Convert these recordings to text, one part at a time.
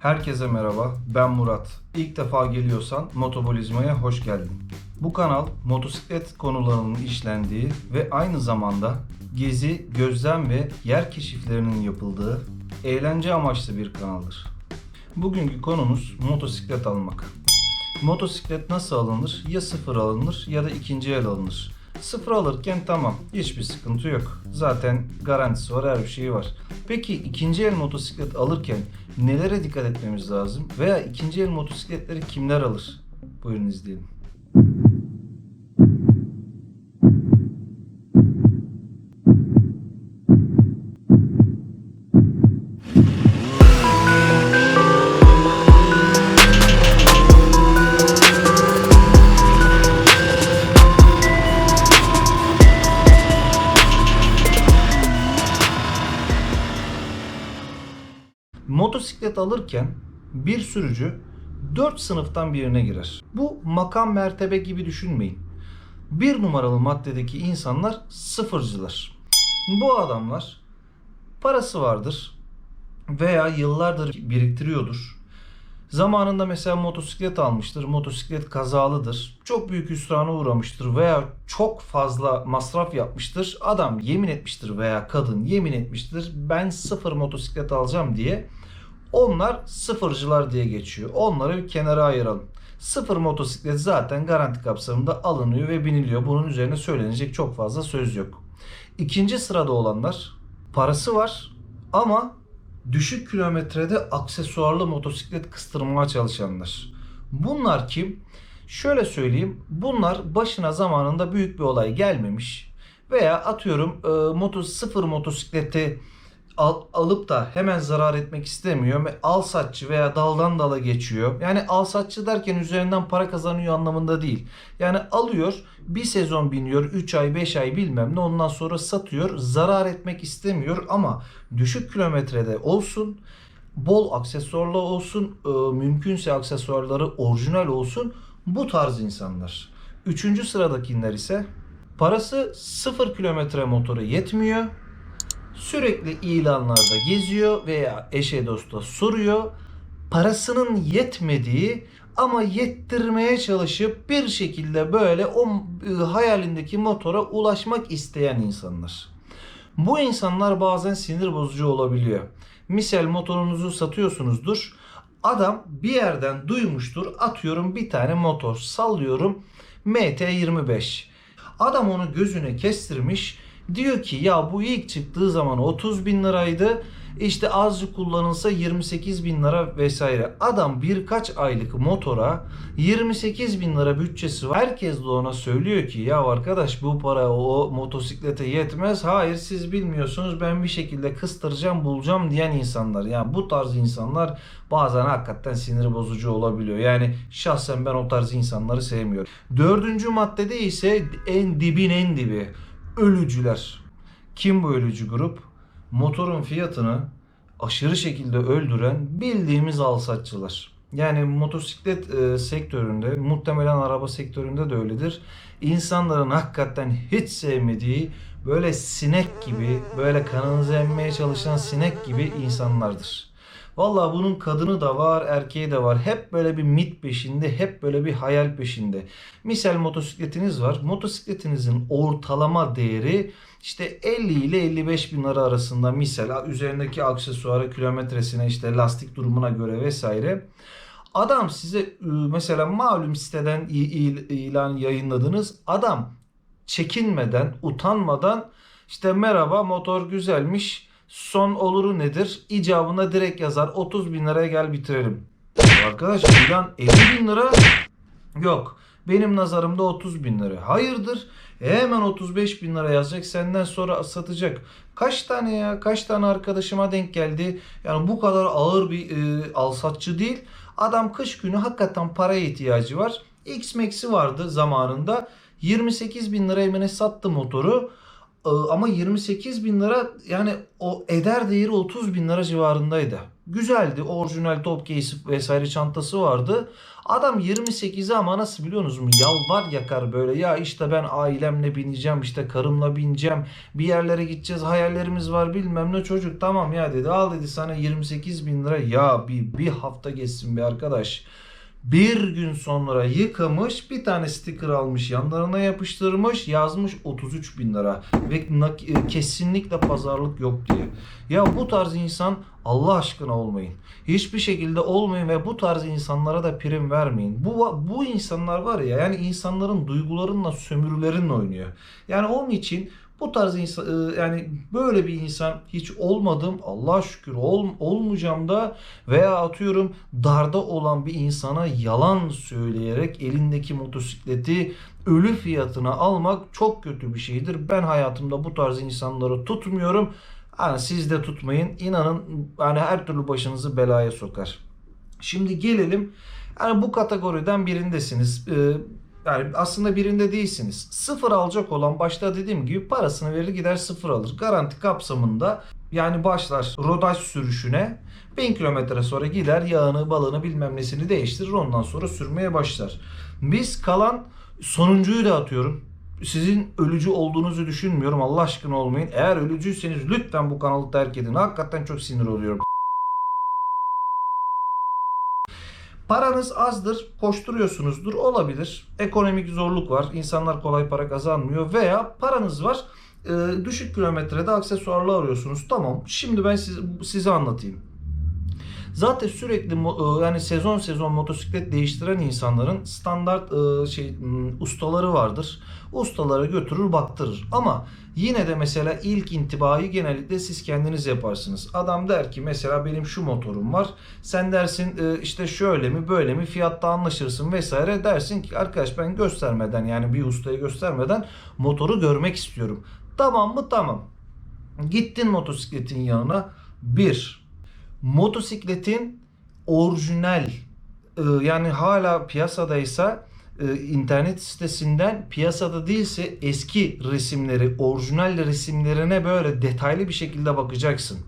Herkese merhaba, ben Murat. İlk defa geliyorsan Motobolizma'ya hoş geldin. Bu kanal motosiklet konularının işlendiği ve aynı zamanda gezi, gözlem ve yer keşiflerinin yapıldığı eğlence amaçlı bir kanaldır. Bugünkü konumuz motosiklet almak. Motosiklet nasıl alınır? Ya sıfır alınır ya da ikinci el alınır. Sıfır alırken tamam hiçbir sıkıntı yok. Zaten garantisi var her bir şeyi var. Peki ikinci el motosiklet alırken nelere dikkat etmemiz lazım? Veya ikinci el motosikletleri kimler alır? Buyurun izleyelim. Motosiklet alırken bir sürücü 4 sınıftan birine girer. Bu makam mertebe gibi düşünmeyin. Bir numaralı maddedeki insanlar sıfırcılar. Bu adamlar parası vardır veya yıllardır biriktiriyordur. Zamanında mesela motosiklet almıştır. Motosiklet kazalıdır. Çok büyük hüsrana uğramıştır veya çok fazla masraf yapmıştır. Adam yemin etmiştir veya kadın yemin etmiştir. Ben sıfır motosiklet alacağım diye. Onlar sıfırcılar diye geçiyor. Onları bir kenara ayıralım. Sıfır motosiklet zaten garanti kapsamında alınıyor ve biniliyor. Bunun üzerine söylenecek çok fazla söz yok. İkinci sırada olanlar parası var ama düşük kilometrede aksesuarlı motosiklet kıstırmaya çalışanlar. Bunlar kim? Şöyle söyleyeyim. Bunlar başına zamanında büyük bir olay gelmemiş veya atıyorum e, moto sıfır motosikleti al- alıp da hemen zarar etmek istemiyor ve al satçı veya daldan dala geçiyor. Yani al satçı derken üzerinden para kazanıyor anlamında değil. Yani alıyor bir sezon biniyor 3 ay 5 ay bilmem ne ondan sonra satıyor zarar etmek istemiyor ama düşük kilometrede olsun bol aksesuarlı olsun e, mümkünse aksesuarları orijinal olsun bu tarz insanlar. Üçüncü sıradakiler ise parası 0 kilometre motoru yetmiyor sürekli ilanlarda geziyor veya eşe dosta soruyor. Parasının yetmediği ama yettirmeye çalışıp bir şekilde böyle o e, hayalindeki motora ulaşmak isteyen insanlar. Bu insanlar bazen sinir bozucu olabiliyor. Misal motorunuzu satıyorsunuzdur. Adam bir yerden duymuştur. Atıyorum bir tane motor sallıyorum MT25. Adam onu gözüne kestirmiş. Diyor ki ya bu ilk çıktığı zaman 30 bin liraydı. İşte azıcık kullanılsa 28 bin lira vesaire. Adam birkaç aylık motora 28 bin lira bütçesi var. Herkes de ona söylüyor ki ya arkadaş bu para o motosiklete yetmez. Hayır siz bilmiyorsunuz ben bir şekilde kıstıracağım bulacağım diyen insanlar. Yani bu tarz insanlar bazen hakikaten sinir bozucu olabiliyor. Yani şahsen ben o tarz insanları sevmiyorum. Dördüncü maddede ise en dibin en dibi ölücüler. Kim bu ölücü grup? Motorun fiyatını aşırı şekilde öldüren bildiğimiz alsatçılar. Yani motosiklet e, sektöründe, muhtemelen araba sektöründe de öyledir. İnsanların hakikaten hiç sevmediği böyle sinek gibi, böyle kanınızı emmeye çalışan sinek gibi insanlardır. Vallahi bunun kadını da var, erkeği de var. Hep böyle bir mit peşinde, hep böyle bir hayal peşinde. Misal motosikletiniz var. Motosikletinizin ortalama değeri işte 50 ile 55 bin lira arasında misal üzerindeki aksesuarı kilometresine işte lastik durumuna göre vesaire. Adam size e, mesela malum siteden ilan yayınladınız. Adam çekinmeden, utanmadan işte merhaba motor güzelmiş. Son oluru nedir? İcabına direkt yazar. 30 bin liraya gel bitirelim. Arkadaş ilan 50 bin lira yok. Benim nazarımda 30 bin lira. Hayırdır? E hemen 35 bin lira yazacak. Senden sonra satacak. Kaç tane ya? Kaç tane arkadaşıma denk geldi? Yani bu kadar ağır bir e, alsatçı değil. Adam kış günü hakikaten paraya ihtiyacı var. X-Max'i vardı zamanında. 28 bin liraya sattı motoru. Ee, Ama 28 bin lira yani o eder değeri 30 bin lira civarındaydı. Güzeldi. Orijinal top case vesaire çantası vardı. Adam 28'i ama nasıl biliyorsunuz mu? Yalvar yakar böyle. Ya işte ben ailemle bineceğim, işte karımla bineceğim. Bir yerlere gideceğiz, hayallerimiz var bilmem ne. Çocuk tamam ya dedi. Al dedi sana 28 bin lira. Ya bir, bir hafta geçsin bir arkadaş. Bir gün sonra yıkamış bir tane sticker almış yanlarına yapıştırmış yazmış 33 bin lira ve e, kesinlikle pazarlık yok diye. Ya bu tarz insan Allah aşkına olmayın. Hiçbir şekilde olmayın ve bu tarz insanlara da prim vermeyin. Bu bu insanlar var ya yani insanların duygularınla sömürülerinle oynuyor. Yani onun için bu tarz insan e, yani böyle bir insan hiç olmadım. Allah şükür ol, olmayacağım da veya atıyorum darda olan bir insana yalan söyleyerek elindeki motosikleti ölü fiyatına almak çok kötü bir şeydir. Ben hayatımda bu tarz insanları tutmuyorum. Hani siz de tutmayın. İnanın hani her türlü başınızı belaya sokar. Şimdi gelelim yani bu kategoriden birindesiniz. Ee, yani aslında birinde değilsiniz. Sıfır alacak olan başta dediğim gibi parasını verir gider sıfır alır. Garanti kapsamında yani başlar rodaj sürüşüne 1000 kilometre sonra gider yağını balını bilmem nesini değiştirir ondan sonra sürmeye başlar. Biz kalan sonuncuyu da atıyorum. Sizin ölücü olduğunuzu düşünmüyorum. Allah aşkına olmayın. Eğer ölücüyseniz lütfen bu kanalı terk edin. Hakikaten çok sinir oluyorum. Paranız azdır, koşturuyorsunuzdur, olabilir. Ekonomik zorluk var, insanlar kolay para kazanmıyor veya paranız var, e, düşük kilometrede aksesuarlı arıyorsunuz. Tamam, şimdi ben size, size anlatayım. Zaten sürekli e, yani sezon sezon motosiklet değiştiren insanların standart e, şey ustaları vardır. Ustalara götürür baktırır. Ama yine de mesela ilk intibayı genellikle siz kendiniz yaparsınız. Adam der ki mesela benim şu motorum var. Sen dersin e, işte şöyle mi böyle mi fiyatta anlaşırsın vesaire dersin ki arkadaş ben göstermeden yani bir ustaya göstermeden motoru görmek istiyorum. Tamam mı? Tamam. Gittin motosikletin yanına. Bir, motosikletin orijinal e, yani hala piyasadaysa e, internet sitesinden piyasada değilse eski resimleri, orijinal resimlerine böyle detaylı bir şekilde bakacaksın.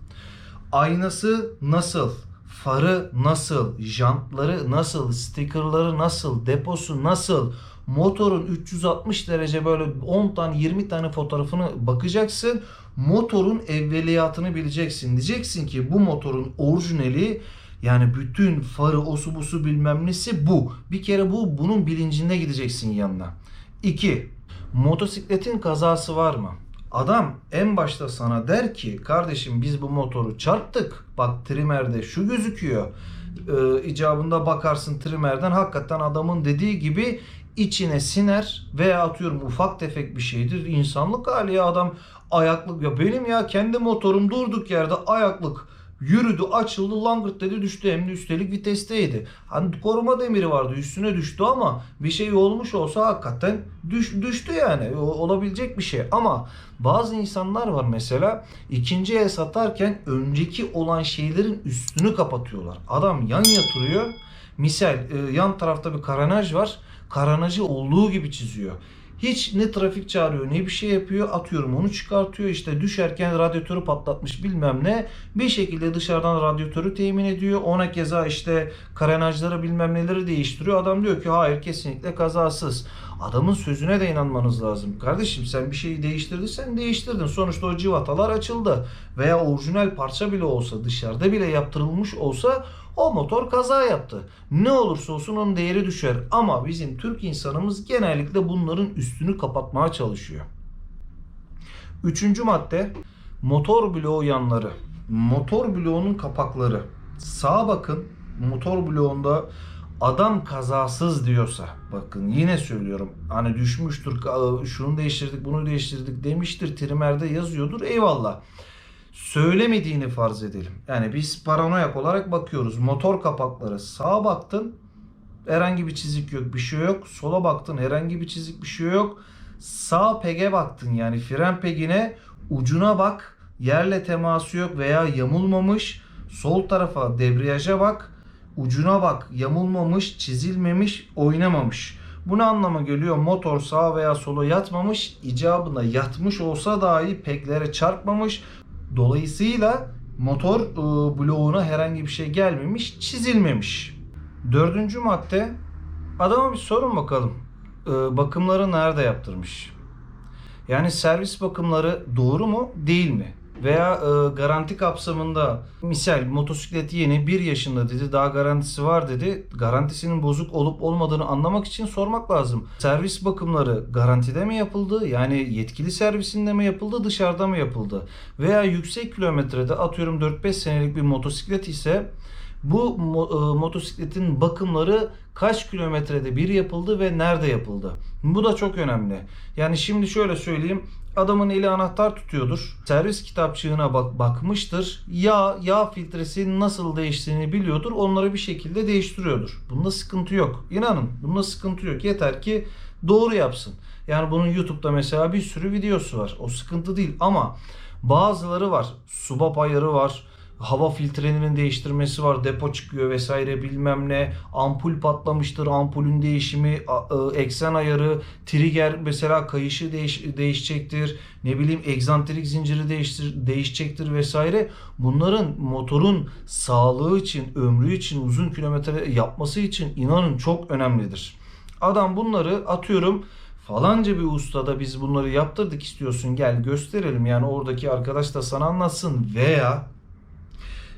Aynası nasıl? Farı nasıl? Jantları nasıl? Stikerleri nasıl? Deposu nasıl? Motorun 360 derece böyle 10 tane 20 tane fotoğrafını bakacaksın. Motorun evveliyatını bileceksin. Diyeceksin ki bu motorun orijinali yani bütün farı, osu busu bilmem nesi bu. Bir kere bu bunun bilincinde gideceksin yanına. 2. Motosikletin kazası var mı? Adam en başta sana der ki kardeşim biz bu motoru çarptık. Bak trimerde şu gözüküyor. Ee, icabında bakarsın trimerden hakikaten adamın dediği gibi içine siner veya atıyorum ufak tefek bir şeydir. İnsanlık hali ya adam ayaklık ya benim ya kendi motorum durduk yerde ayaklık yürüdü açıldı langırt dedi düştü hem de üstelik vitesteydi. Hani koruma demiri vardı üstüne düştü ama bir şey olmuş olsa hakikaten düş, düştü yani O- olabilecek bir şey. Ama bazı insanlar var mesela ikinci el satarken önceki olan şeylerin üstünü kapatıyorlar. Adam yan yatırıyor. Misal e, yan tarafta bir karanaj var. Karanajı olduğu gibi çiziyor. Hiç ne trafik çağırıyor ne bir şey yapıyor. Atıyorum onu çıkartıyor işte düşerken radyatörü patlatmış bilmem ne. Bir şekilde dışarıdan radyatörü temin ediyor. Ona keza işte karenajları bilmem neleri değiştiriyor. Adam diyor ki hayır kesinlikle kazasız. Adamın sözüne de inanmanız lazım. Kardeşim sen bir şeyi değiştirdiysen değiştirdin. Sonuçta o civatalar açıldı. Veya orijinal parça bile olsa dışarıda bile yaptırılmış olsa o motor kaza yaptı. Ne olursa olsun onun değeri düşer. Ama bizim Türk insanımız genellikle bunların üstünü kapatmaya çalışıyor. Üçüncü madde motor bloğu yanları. Motor bloğunun kapakları. Sağa bakın motor bloğunda adam kazasız diyorsa bakın yine söylüyorum hani düşmüştür şunu değiştirdik bunu değiştirdik demiştir trimerde yazıyordur eyvallah söylemediğini farz edelim. Yani biz paranoyak olarak bakıyoruz. Motor kapakları sağa baktın herhangi bir çizik yok bir şey yok. Sola baktın herhangi bir çizik bir şey yok. Sağ pege baktın yani fren pegine ucuna bak yerle teması yok veya yamulmamış. Sol tarafa debriyaja bak ucuna bak yamulmamış çizilmemiş oynamamış. Bu ne anlama geliyor? Motor sağa veya sola yatmamış, icabında yatmış olsa dahi peklere çarpmamış. Dolayısıyla Motor e, bloğuna herhangi bir şey gelmemiş, çizilmemiş. Dördüncü madde adama bir sorun bakalım. E, bakımları nerede yaptırmış? Yani servis bakımları doğru mu değil mi? Veya e, garanti kapsamında misal motosiklet yeni 1 yaşında dedi daha garantisi var dedi. Garantisinin bozuk olup olmadığını anlamak için sormak lazım. Servis bakımları garantide mi yapıldı? Yani yetkili servisinde mi yapıldı dışarıda mı yapıldı? Veya yüksek kilometrede atıyorum 4-5 senelik bir motosiklet ise bu e, motosikletin bakımları kaç kilometrede bir yapıldı ve nerede yapıldı? Bu da çok önemli. Yani şimdi şöyle söyleyeyim. Adamın eli anahtar tutuyordur. Servis kitapçığına bak bakmıştır. Yağ, yağ filtresi nasıl değiştiğini biliyordur. Onları bir şekilde değiştiriyordur. Bunda sıkıntı yok. İnanın bunda sıkıntı yok. Yeter ki doğru yapsın. Yani bunun YouTube'da mesela bir sürü videosu var. O sıkıntı değil ama bazıları var. Subap ayarı var hava filtrenin değiştirmesi var, depo çıkıyor vesaire bilmem ne, ampul patlamıştır, ampulün değişimi, e, eksen ayarı, trigger mesela kayışı değiş, değişecektir, ne bileyim egzantrik zinciri değiştir, değişecektir vesaire. Bunların motorun sağlığı için, ömrü için, uzun kilometre yapması için inanın çok önemlidir. Adam bunları atıyorum falanca bir ustada biz bunları yaptırdık istiyorsun gel gösterelim yani oradaki arkadaş da sana anlatsın veya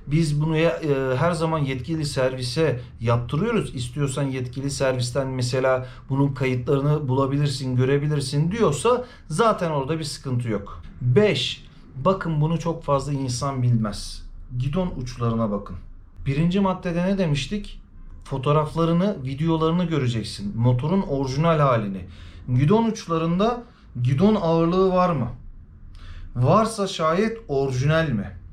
biz bunu e, her zaman yetkili servise yaptırıyoruz. İstiyorsan yetkili servisten mesela bunun kayıtlarını bulabilirsin, görebilirsin diyorsa zaten orada bir sıkıntı yok. 5. Bakın bunu çok fazla insan bilmez. Gidon uçlarına bakın. Birinci maddede ne demiştik? Fotoğraflarını, videolarını göreceksin. Motorun orijinal halini. Gidon uçlarında gidon ağırlığı var mı? Varsa şayet orijinal mi?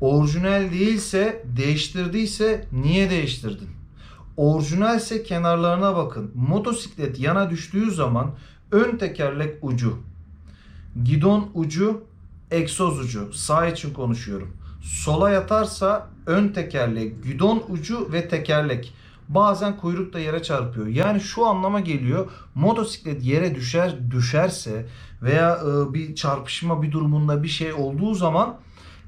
Orijinal değilse, değiştirdiyse niye değiştirdin? Orijinalse kenarlarına bakın. Motosiklet yana düştüğü zaman ön tekerlek ucu, gidon ucu, egzoz ucu. Sağ için konuşuyorum. Sola yatarsa ön tekerlek, gidon ucu ve tekerlek. Bazen kuyruk da yere çarpıyor. Yani şu anlama geliyor. Motosiklet yere düşer düşerse veya e, bir çarpışma bir durumunda bir şey olduğu zaman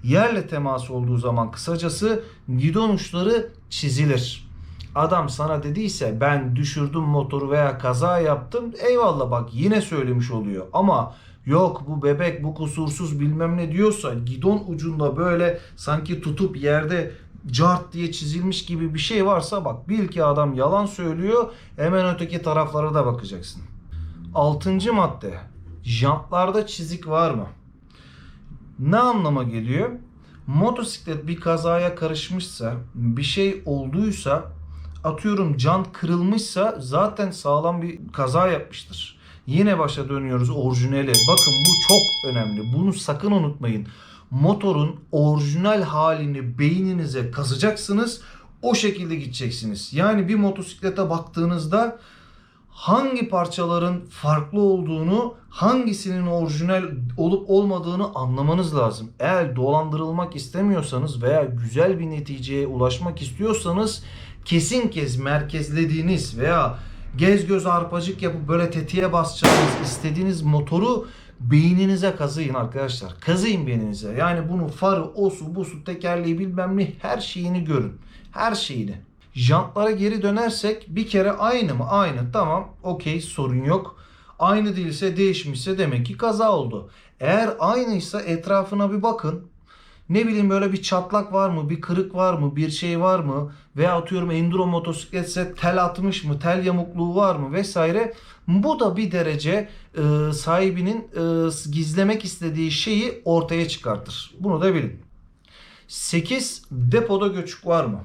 yerle temas olduğu zaman kısacası gidon uçları çizilir. Adam sana dediyse ben düşürdüm motoru veya kaza yaptım eyvallah bak yine söylemiş oluyor ama yok bu bebek bu kusursuz bilmem ne diyorsa gidon ucunda böyle sanki tutup yerde cart diye çizilmiş gibi bir şey varsa bak bil ki adam yalan söylüyor hemen öteki taraflara da bakacaksın. Altıncı madde jantlarda çizik var mı? Ne anlama geliyor? Motosiklet bir kazaya karışmışsa, bir şey olduysa, atıyorum can kırılmışsa zaten sağlam bir kaza yapmıştır. Yine başa dönüyoruz orijinale. Bakın bu çok önemli. Bunu sakın unutmayın. Motorun orijinal halini beyninize kazacaksınız. O şekilde gideceksiniz. Yani bir motosiklete baktığınızda hangi parçaların farklı olduğunu, hangisinin orijinal olup olmadığını anlamanız lazım. Eğer dolandırılmak istemiyorsanız veya güzel bir neticeye ulaşmak istiyorsanız kesin kez merkezlediğiniz veya gez göz arpacık yapıp böyle tetiğe basacağınız istediğiniz motoru beyninize kazıyın arkadaşlar. Kazıyın beyninize. Yani bunu farı, osu, busu, tekerleği bilmem ne her şeyini görün. Her şeyini. Jantlara geri dönersek bir kere aynı mı? Aynı. Tamam. Okey sorun yok. Aynı değilse değişmişse demek ki kaza oldu. Eğer aynıysa etrafına bir bakın. Ne bileyim böyle bir çatlak var mı? Bir kırık var mı? Bir şey var mı? Veya atıyorum enduro motosikletse tel atmış mı? Tel yamukluğu var mı? Vesaire. Bu da bir derece e, sahibinin e, gizlemek istediği şeyi ortaya çıkartır. Bunu da bilin. 8. Depoda göçük var mı?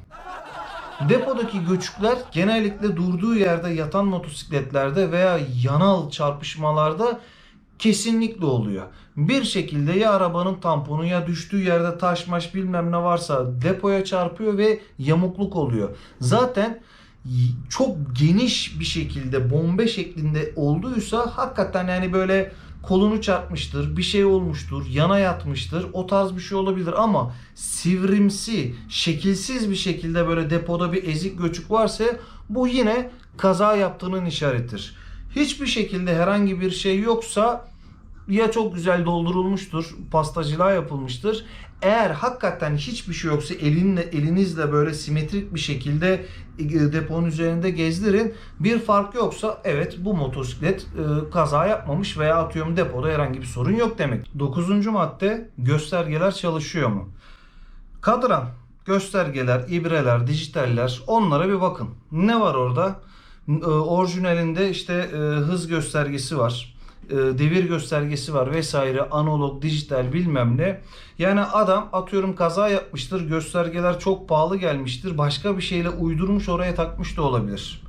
Depodaki göçükler genellikle durduğu yerde yatan motosikletlerde veya yanal çarpışmalarda kesinlikle oluyor. Bir şekilde ya arabanın tamponu ya düştüğü yerde taş maş bilmem ne varsa depoya çarpıyor ve yamukluk oluyor. Zaten çok geniş bir şekilde bombe şeklinde olduysa hakikaten yani böyle kolunu çarpmıştır, bir şey olmuştur, yana yatmıştır. O tarz bir şey olabilir ama sivrimsi, şekilsiz bir şekilde böyle depoda bir ezik göçük varsa bu yine kaza yaptığının işaretidir. Hiçbir şekilde herhangi bir şey yoksa ya çok güzel doldurulmuştur, pastacılığa yapılmıştır. Eğer hakikaten hiçbir şey yoksa elinle elinizle böyle simetrik bir şekilde e, deponun üzerinde gezdirin. Bir fark yoksa evet bu motosiklet e, kaza yapmamış veya atıyorum depoda herhangi bir sorun yok demek. Dokuzuncu madde göstergeler çalışıyor mu? Kadran, göstergeler, ibreler, dijitaller onlara bir bakın. Ne var orada? E, orijinalinde işte e, hız göstergesi var. E, devir göstergesi var vesaire analog dijital bilmem ne. Yani adam atıyorum kaza yapmıştır göstergeler çok pahalı gelmiştir başka bir şeyle uydurmuş oraya takmış da olabilir.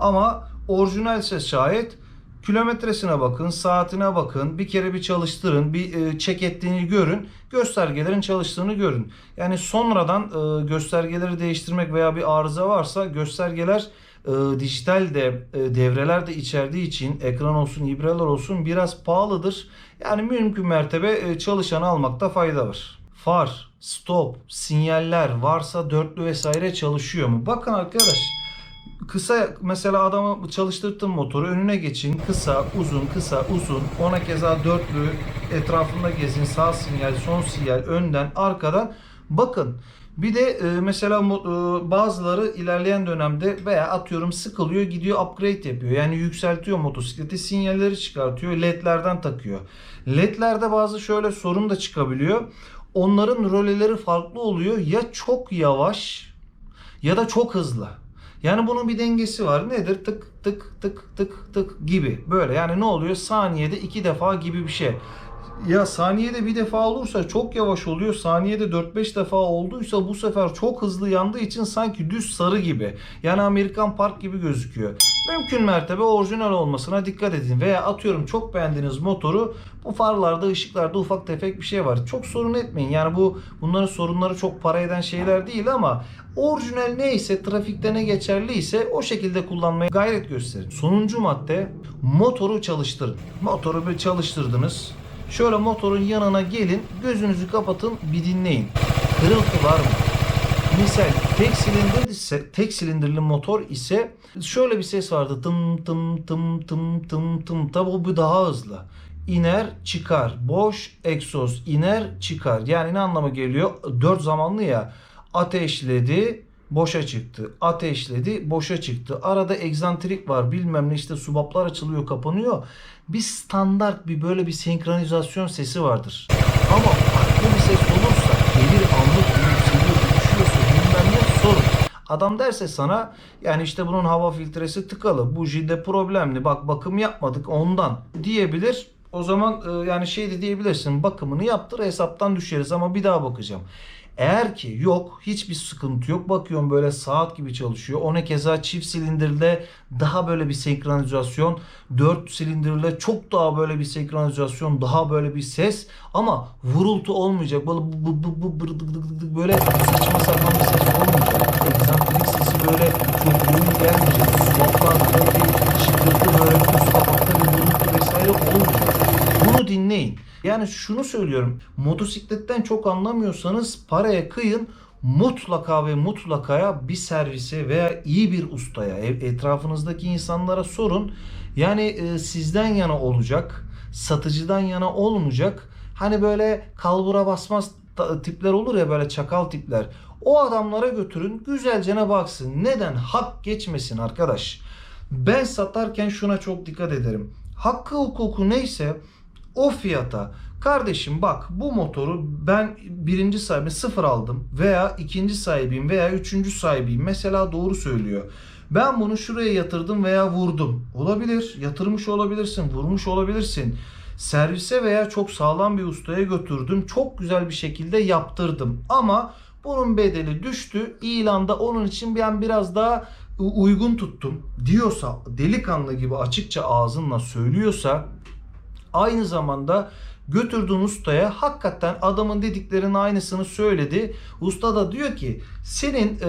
Ama orijinalse şayet kilometresine bakın saatine bakın bir kere bir çalıştırın bir e, check ettiğini görün göstergelerin çalıştığını görün. Yani sonradan e, göstergeleri değiştirmek veya bir arıza varsa göstergeler e, dijital de e, devreler de içerdiği için ekran olsun ibreler olsun biraz pahalıdır. Yani mümkün mertebe e, çalışanı almakta fayda var. Far, stop, sinyaller varsa dörtlü vesaire çalışıyor mu? Bakın arkadaş kısa mesela adamı çalıştırttın motoru önüne geçin kısa uzun kısa uzun ona keza dörtlü etrafında gezin sağ sinyal son sinyal önden arkadan bakın bir de e, mesela e, bazıları ilerleyen dönemde veya atıyorum sıkılıyor gidiyor upgrade yapıyor. Yani yükseltiyor motosikleti sinyalleri çıkartıyor ledlerden takıyor. Ledlerde bazı şöyle sorun da çıkabiliyor. Onların röleleri farklı oluyor. Ya çok yavaş ya da çok hızlı. Yani bunun bir dengesi var. Nedir? Tık tık tık tık tık gibi. Böyle yani ne oluyor? Saniyede iki defa gibi bir şey. Ya saniyede bir defa olursa çok yavaş oluyor. Saniyede 4-5 defa olduysa bu sefer çok hızlı yandığı için sanki düz sarı gibi. Yani Amerikan Park gibi gözüküyor. Mümkün mertebe orijinal olmasına dikkat edin. Veya atıyorum çok beğendiğiniz motoru bu farlarda, ışıklarda ufak tefek bir şey var. Çok sorun etmeyin. Yani bu bunların sorunları çok para eden şeyler değil ama orijinal neyse, trafikte ne geçerliyse o şekilde kullanmaya gayret gösterin. Sonuncu madde motoru çalıştırın. Motoru bir çalıştırdınız. Şöyle motorun yanına gelin, gözünüzü kapatın, bir dinleyin. Kırıltı var mı? Misal tek silindir ise tek silindirli motor ise şöyle bir ses vardı. Tım tım tım tım tım tım. Tabi bu daha hızlı. İner çıkar. Boş egzoz iner çıkar. Yani ne anlama geliyor? Dört zamanlı ya. Ateşledi boşa çıktı. Ateşledi boşa çıktı. Arada egzantrik var bilmem ne işte subaplar açılıyor kapanıyor. Bir standart bir böyle bir senkronizasyon sesi vardır. Ama farklı bir ses olursa gelir anlık yükseliyor düşüyorsa bilmem ne sorun. Adam derse sana yani işte bunun hava filtresi tıkalı. Bujide problemli. Bak bakım yapmadık ondan diyebilir. O zaman e, yani şey de diyebilirsin. Bakımını yaptır hesaptan düşeriz ama bir daha bakacağım. Eğer ki yok hiçbir sıkıntı yok bakıyorum böyle saat gibi çalışıyor. Ona keza çift silindirle daha böyle bir senkronizasyon. 4 silindirle çok daha böyle bir senkronizasyon. Daha böyle bir ses ama vurultu olmayacak. Böyle böyle saçma sapan bir ses olmayacak. Egzantrik sesi böyle çok yoğun gelmeyecek. Swaplar bir şıkırtı böyle üst kapakta bir vurultu vesaire olmayacak. Bunu dinleyin. Yani şunu söylüyorum. Motosikletten çok anlamıyorsanız paraya kıyın. Mutlaka ve mutlaka bir servise veya iyi bir ustaya, etrafınızdaki insanlara sorun. Yani e, sizden yana olacak, satıcıdan yana olmayacak. Hani böyle kalbura basmaz tipler olur ya böyle çakal tipler. O adamlara götürün, güzelce baksın. Neden? Hak geçmesin arkadaş. Ben satarken şuna çok dikkat ederim. Hakkı hukuku neyse o fiyata kardeşim bak bu motoru ben birinci sahibi sıfır aldım veya ikinci sahibiyim veya üçüncü sahibiyim mesela doğru söylüyor. Ben bunu şuraya yatırdım veya vurdum. Olabilir. Yatırmış olabilirsin. Vurmuş olabilirsin. Servise veya çok sağlam bir ustaya götürdüm. Çok güzel bir şekilde yaptırdım. Ama bunun bedeli düştü. İlanda onun için ben biraz daha uygun tuttum diyorsa delikanlı gibi açıkça ağzınla söylüyorsa aynı zamanda götürdüğün ustaya hakikaten adamın dediklerinin aynısını söyledi. Usta da diyor ki senin e,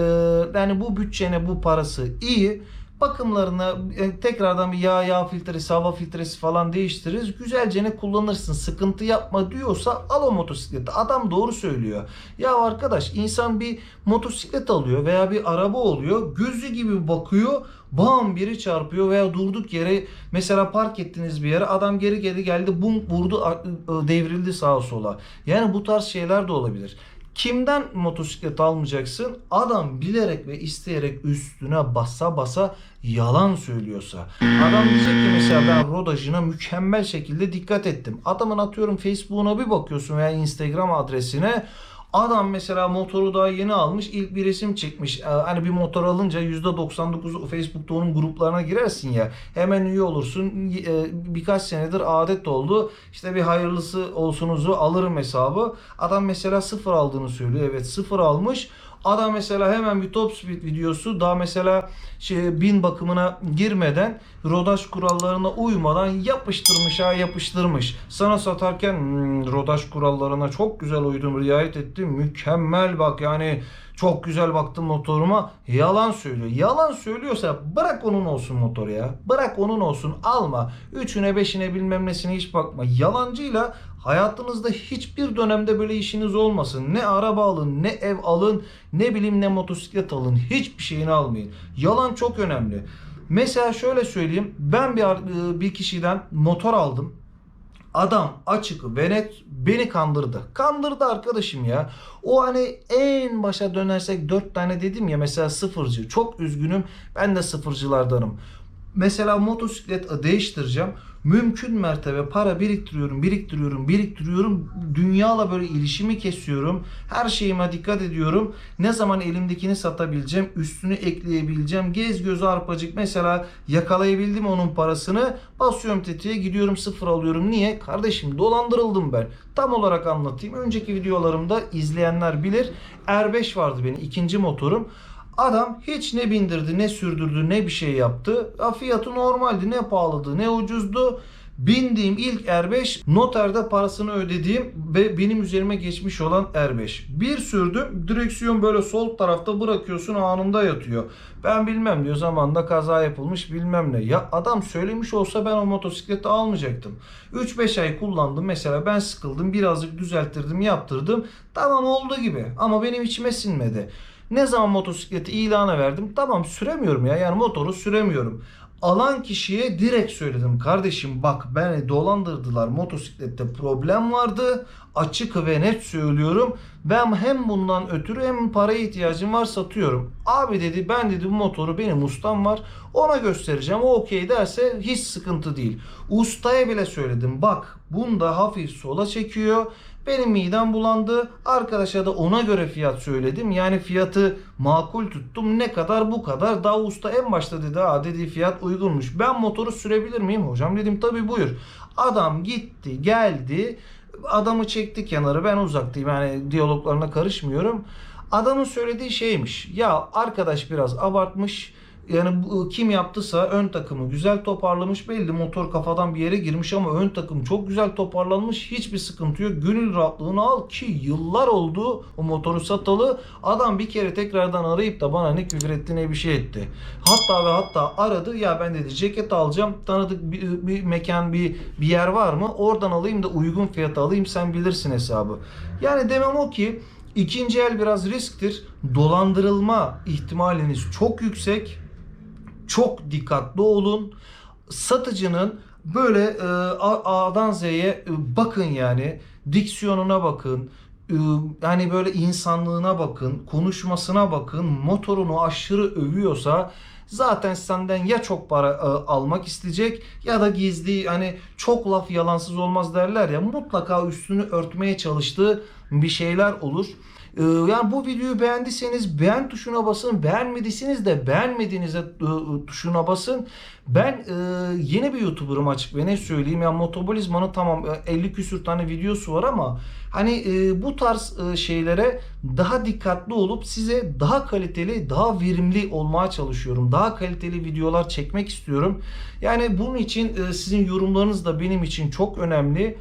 yani bu bütçene bu parası iyi. Bakımlarına e, tekrardan bir yağ yağ filtresi, hava filtresi falan değiştiririz. Güzelce ne kullanırsın. Sıkıntı yapma diyorsa al o motosikleti. Adam doğru söylüyor. Ya arkadaş insan bir motosiklet alıyor veya bir araba oluyor. Gözü gibi bakıyor. Bam biri çarpıyor veya durduk yere mesela park ettiniz bir yere adam geri geri geldi bum vurdu ı- devrildi sağa sola. Yani bu tarz şeyler de olabilir. Kimden motosiklet almayacaksın? Adam bilerek ve isteyerek üstüne basa basa yalan söylüyorsa. Adam diyecek ki mesela ben rodajına mükemmel şekilde dikkat ettim. Adamın atıyorum Facebook'una bir bakıyorsun veya Instagram adresine Adam mesela motoru daha yeni almış. ilk bir resim çekmiş. Ee, Hani bir motor alınca %99 Facebook'ta onun gruplarına girersin ya. Hemen üye olursun. Ee, Birkaç senedir adet oldu. İşte bir hayırlısı olsunuzu alırım hesabı. Adam mesela sıfır aldığını söylüyor. Evet sıfır almış. Adam mesela hemen bir top speed videosu daha mesela şey, bin bakımına girmeden rodaj kurallarına uymadan yapıştırmış ha yapıştırmış. Sana satarken "Hmm, rodaj kurallarına çok güzel uydum riayet ettim mükemmel bak yani çok güzel baktım motoruma yalan söylüyor. Yalan söylüyorsa bırak onun olsun motor ya. Bırak onun olsun alma. Üçüne beşine bilmem nesine hiç bakma. Yalancıyla hayatınızda hiçbir dönemde böyle işiniz olmasın. Ne araba alın, ne ev alın, ne bileyim ne motosiklet alın. Hiçbir şeyini almayın. Yalan çok önemli. Mesela şöyle söyleyeyim. Ben bir ar- bir kişiden motor aldım. Adam açık ve net beni kandırdı. Kandırdı arkadaşım ya. O hani en başa dönersek dört tane dedim ya mesela sıfırcı. Çok üzgünüm. Ben de sıfırcılardanım. Mesela motosiklet değiştireceğim. Mümkün mertebe para biriktiriyorum, biriktiriyorum, biriktiriyorum. Dünyayla böyle ilişimi kesiyorum. Her şeyime dikkat ediyorum. Ne zaman elimdekini satabileceğim, üstünü ekleyebileceğim. Gez gözü arpacık mesela yakalayabildim onun parasını. Basıyorum tetiğe gidiyorum sıfır alıyorum. Niye? Kardeşim dolandırıldım ben. Tam olarak anlatayım. Önceki videolarımda izleyenler bilir. R5 vardı benim ikinci motorum. Adam hiç ne bindirdi, ne sürdürdü, ne bir şey yaptı. Ya fiyatı normaldi, ne pahalıdı, ne ucuzdu. Bindiğim ilk R5 noterde parasını ödediğim ve benim üzerime geçmiş olan R5. Bir sürdüm direksiyon böyle sol tarafta bırakıyorsun anında yatıyor. Ben bilmem diyor zamanda kaza yapılmış bilmem ne. Ya adam söylemiş olsa ben o motosikleti almayacaktım. 3-5 ay kullandım mesela ben sıkıldım birazcık düzelttirdim yaptırdım. Tamam oldu gibi ama benim içime sinmedi. Ne zaman motosikleti ilana verdim? Tamam süremiyorum ya. Yani motoru süremiyorum. Alan kişiye direkt söyledim. Kardeşim bak beni dolandırdılar. Motosiklette problem vardı. Açık ve net söylüyorum. Ben hem bundan ötürü hem paraya ihtiyacım var satıyorum. Abi dedi ben dedi bu motoru benim ustam var. Ona göstereceğim. O okey derse hiç sıkıntı değil. Ustaya bile söyledim. Bak bunda hafif sola çekiyor. Benim midem bulandı. Arkadaşa da ona göre fiyat söyledim. Yani fiyatı makul tuttum. Ne kadar bu kadar. Daha usta en başta dedi ha dediği fiyat uygunmuş. Ben motoru sürebilir miyim hocam? Dedim tabii buyur. Adam gitti geldi. Adamı çekti kenara. Ben uzaktayım. Yani diyaloglarına karışmıyorum. Adamın söylediği şeymiş. Ya arkadaş biraz abartmış. Yani bu- kim yaptısa ön takımı güzel toparlamış belli motor kafadan bir yere girmiş ama ön takım çok güzel toparlanmış hiçbir sıkıntı yok. Gönül rahatlığını al ki yıllar oldu o motoru satalı. Adam bir kere tekrardan arayıp da bana ne küfür etti ne bir şey etti. Hatta ve hatta aradı ya ben dedi ceket alacağım tanıdık bir, bir mekan bir, bir yer var mı? Oradan alayım da uygun fiyata alayım sen bilirsin hesabı. Yani demem o ki ikinci el biraz risktir. Dolandırılma ihtimaliniz çok yüksek çok dikkatli olun. Satıcının böyle e, A'dan Z'ye e, bakın yani. Diksiyonuna bakın. E, yani böyle insanlığına bakın. Konuşmasına bakın. Motorunu aşırı övüyorsa zaten senden ya çok para e, almak isteyecek ya da gizli hani çok laf yalansız olmaz derler ya mutlaka üstünü örtmeye çalıştığı bir şeyler olur. Ee, Yani bu videoyu beğendiyseniz beğen tuşuna basın. Beğenmediyseniz de beğenmediğinizde e, tuşuna basın. Ben e, yeni bir YouTuber'ım açık ve ne söyleyeyim ya Motobolizma'nın tamam e, 50 küsür tane videosu var ama hani e, bu tarz e, şeylere daha dikkatli olup size daha kaliteli, daha verimli olmaya çalışıyorum. Daha kaliteli videolar çekmek istiyorum. Yani bunun için e, sizin yorumlarınız da benim için çok önemli.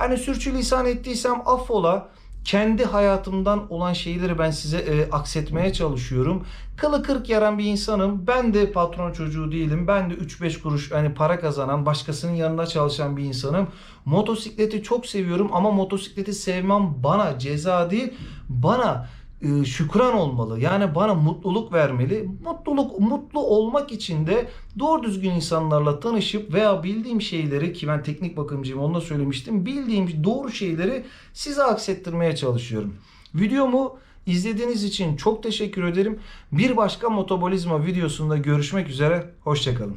Yani sürçülisan ettiysem affola. Kendi hayatımdan olan şeyleri ben size e, aksetmeye çalışıyorum. Kılı kırk yaran bir insanım. Ben de patron çocuğu değilim. Ben de 3-5 kuruş hani para kazanan, başkasının yanında çalışan bir insanım. Motosikleti çok seviyorum ama motosikleti sevmem bana ceza değil, bana e, şükran olmalı. Yani bana mutluluk vermeli. Mutluluk mutlu olmak için de doğru düzgün insanlarla tanışıp veya bildiğim şeyleri ki ben teknik bakımcıyım onu da söylemiştim. Bildiğim doğru şeyleri size aksettirmeye çalışıyorum. Videomu izlediğiniz için çok teşekkür ederim. Bir başka motobolizma videosunda görüşmek üzere. Hoşçakalın.